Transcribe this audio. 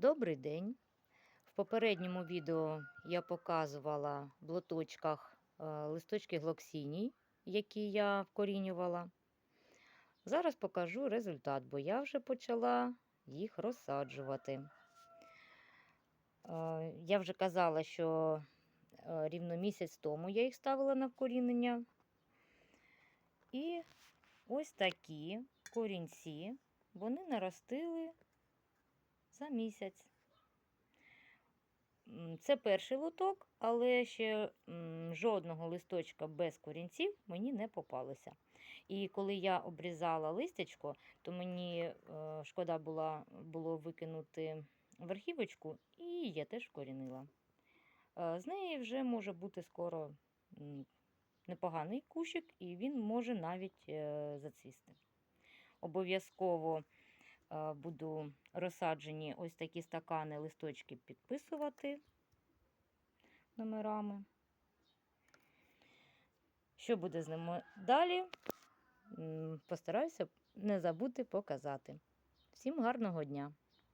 Добрий день! В попередньому відео я показувала в лоточках е, листочки глоксіній, які я вкорінювала. Зараз покажу результат, бо я вже почала їх розсаджувати. Е, Я вже казала, що е, рівно місяць тому я їх ставила на вкорінення. І ось такі корінці вони наростили за місяць. Це перший лоток, але ще жодного листочка без корінців мені не попалося. І коли я обрізала листячко, то мені е, шкода була, було викинути верхівочку, і я теж вкорінила. Е, З неї вже може бути скоро непоганий кущик, і він може навіть е, зацвісти. Обов'язково буду розсаджені ось такі стакани листочки підписувати номерами. Що буде з ними далі? Постараюся не забути показати. Всім гарного дня!